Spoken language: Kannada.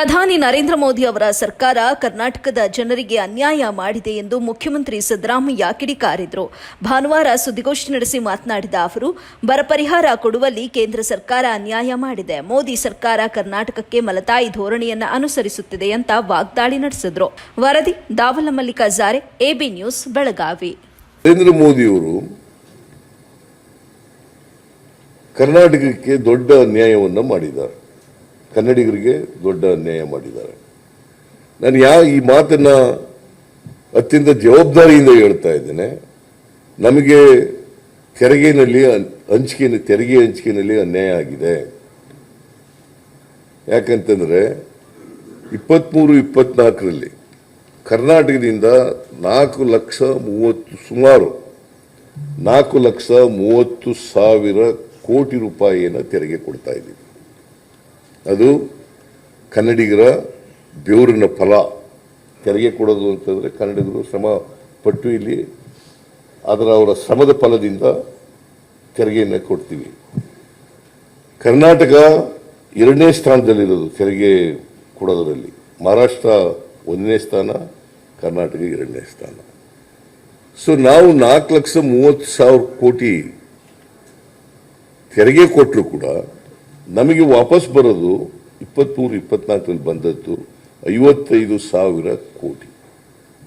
ಪ್ರಧಾನಿ ನರೇಂದ್ರ ಮೋದಿ ಅವರ ಸರ್ಕಾರ ಕರ್ನಾಟಕದ ಜನರಿಗೆ ಅನ್ಯಾಯ ಮಾಡಿದೆ ಎಂದು ಮುಖ್ಯಮಂತ್ರಿ ಸಿದ್ದರಾಮಯ್ಯ ಕಿಡಿಕಾರಿದರು. ಭಾನುವಾರ ಸುದ್ದಿಗೋಷ್ಠಿ ನಡೆಸಿ ಮಾತನಾಡಿದ ಅವರು, ಬರ ಪರಿಹಾರ ಕೊಡುವಲ್ಲಿ ಕೇಂದ್ರ ಸರ್ಕಾರ ಅನ್ಯಾಯ ಮಾಡಿದೆ. ಮೋದಿ ಸರ್ಕಾರ ಕರ್ನಾಟಕಕ್ಕೆ ಮಲತಾಯಿ ಧೋರಣೆಯನ್ನ ಅನುಸರಿಸುತ್ತಿದೆ ಅಂತ ವಾಗ್ದಾಳಿ ನಡೆಸಿದ್ರು. ವರದಿ, ದಾವಲ ಮಲ್ಲಿಕ ಜಾರೆ, ಎಬಿ ನ್ಯೂಸ್, ಬೆಳಗಾವಿ. ನರೇಂದ್ರ ಮೋದಿಯವರು ಕರ್ನಾಟಕಕ್ಕೆ ದೊಡ್ಡ ಅನ್ಯಾಯವನ್ನು ಮಾಡಿದ್ದಾರೆ. ಕನ್ನಡಿಗರಿಗೆ ದೊಡ್ಡ ಅನ್ಯಾಯ ಮಾಡಿದ್ದಾರೆ. ನಾನು ಯಾ, ಈ ಮಾತನ್ನ ಅತ್ಯಂತ ಜವಾಬ್ದಾರಿಯಿಂದ ಹೇಳ್ತಾ ಇದ್ದೇನೆ. ನಮಗೆ ತೆರಿಗೆನಲ್ಲಿ ಹಂಚಿಕೆ ತೆರಿಗೆ ಹಂಚಿಕೆನಲ್ಲಿ ಅನ್ಯಾಯ ಆಗಿದೆ. ಯಾಕಂತಂದ್ರೆ ಇಪ್ಪತ್ತ್ಮೂರು ಇಪ್ಪತ್ನಾಲ್ಕರಲ್ಲಿ ಕರ್ನಾಟಕದಿಂದ ನಾಲ್ಕು ಲಕ್ಷ ಮೂವತ್ತು, ಸುಮಾರು ನಾಲ್ಕು ಲಕ್ಷ ಮೂವತ್ತು ಸಾವಿರ ಕೋಟಿ ರೂಪಾಯಿಯನ್ನು ತೆರಿಗೆ ಕೊಡ್ತಾ ಇದ್ದೀವಿ. ಅದು ಕನ್ನಡಿಗರ ಬೆವರಿನ ಫಲ. ತೆರಿಗೆ ಕೊಡೋದು ಅಂತಂದರೆ ಕನ್ನಡಿಗರು ಶ್ರಮ ಪಟ್ಟು ಇಲ್ಲಿ ಅದರ ಅವರ ಶ್ರಮದ ಫಲದಿಂದ ತೆರಿಗೆಯನ್ನು ಕೊಡ್ತೀವಿ. ಕರ್ನಾಟಕ ಎರಡನೇ ಸ್ಥಾನದಲ್ಲಿರೋದು ತೆರಿಗೆ ಕೊಡೋದರಲ್ಲಿ. ಮಹಾರಾಷ್ಟ್ರ ಒಂದನೇ ಸ್ಥಾನ, ಕರ್ನಾಟಕ ಎರಡನೇ ಸ್ಥಾನ. ಸೊ ನಾವು ನಾಲ್ಕು ಲಕ್ಷ ಮೂವತ್ತು ಸಾವಿರ ಕೋಟಿ ತೆರಿಗೆ ಕೊಟ್ಟರು ಕೂಡ ನಮಗೆ ವಾಪಸ್ ಬರೋದು ಇಪ್ಪತ್ತ್ಮೂರು ಇಪ್ಪತ್ನಾಲ್ಕರಲ್ಲಿ ಬಂದದ್ದು ಐವತ್ತೈದು ಸಾವಿರ ಕೋಟಿ.